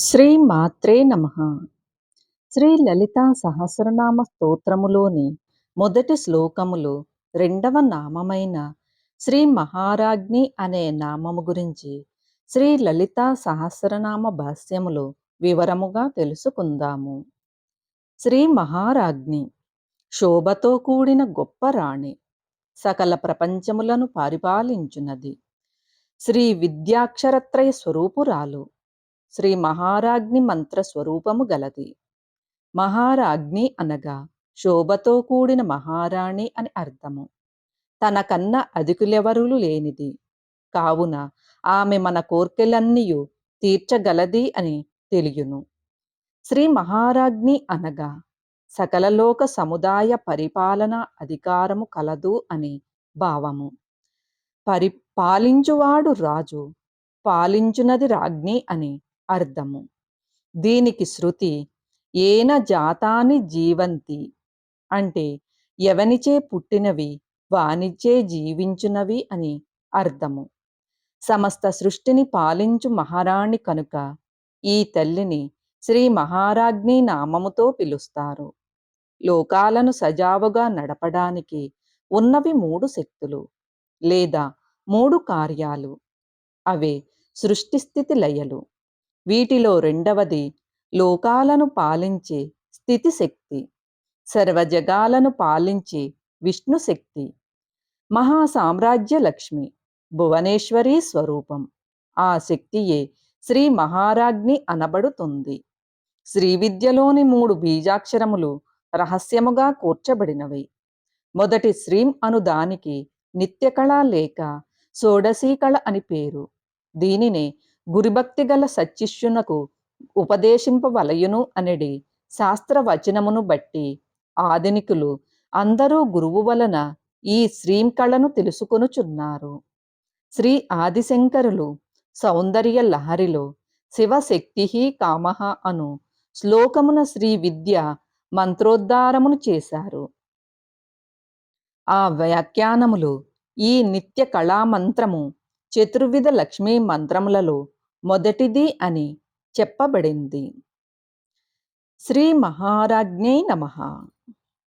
శ్రీ మాత్రే నమ. శ్రీ లలితా సహస్రనామ స్తోత్రములోని మొదటి శ్లోకములు రెండవ నామమైన శ్రీ మహారాజ్ఞి అనే నామము గురించి శ్రీ లలితా సహస్రనామ భాష్యములు వివరముగా తెలుసుకుందాము. శ్రీ మహారాజ్ఞి శోభతో కూడిన గొప్ప రాణి సకల ప్రపంచములను పరిపాలించున్నది శ్రీ విద్యాక్షరత్రయ స్వరూపురాలు శ్రీ మహారాజ్ని మంత్ర స్వరూపము గలది. మహారాజ్ఞి అనగా శోభతో కూడిన మహారాణి అని అర్థము. తనకన్నా అధికులెవరులు లేనిది. కావున ఆమె మన కోర్కెలన్నీయు తీర్చగలది అని తెలియను. శ్రీ మహారాజ్ని అనగా సకలలోక సముదాయ పరిపాలన అధికారము కలదు అని భావము. పరి పాలించువాడు రాజు పాలించునది రాజ్ఞి అని అర్థము. దీనికి శృతి ఏన జాతాని జీవంతి అంటే ఎవనిచే పుట్టినవి వానిచే జీవించునవి అని అర్థము. సమస్త సృష్టిని పాలించు మహారాణి కనుక ఈ తల్లిని శ్రీ మహారాజ్ఞి నామముతో పిలుస్తారు. లోకాలను సజావుగా నడపడానికి ఉన్నవి మూడు శక్తులు లేదా మూడు కార్యాలు. అవే సృష్టిస్థితి లయలు. వీటిలో రెండవది లోకాలను పాలించే స్థితిశక్తి సర్వజగాలను పాలించే విష్ణుశక్తి మహాసామ్రాజ్య లక్ష్మి భువనేశ్వరి స్వరూపం. ఆ శక్తియే శ్రీ మహారాజ్ని అనబడుతుంది. శ్రీ విద్యలోని మూడు బీజాక్షరములు రహస్యముగా కూర్చబడినవి. మొదటి శ్రీం అను దానికి నిత్యకళ లేక షోడశీకళ అని పేరు. దీనినే గురిభక్తి గల సచ్చిష్యునకు ఉపదేశింపవలయును అనడి శాస్త్రవచనమును బట్టి ఆధునికులు అందరూ గురువు వలన ఈ శ్రీంకళను తెలుసుకొనుచున్నారు. శ్రీ ఆదిశంకరులు సౌందర్య లహరిలో శివశక్తి కామహ అను శ్లోకమున శ్రీ విద్య మంత్రోద్ధారమును చేశారు. ఆ వ్యాఖ్యానములు ఈ నిత్య కళామంత్రము చతుర్విధ లక్ష్మీ మంత్రములలో మొదటిది అని చెప్పబడింది. శ్రీ మహారాజ్ఞై నమ.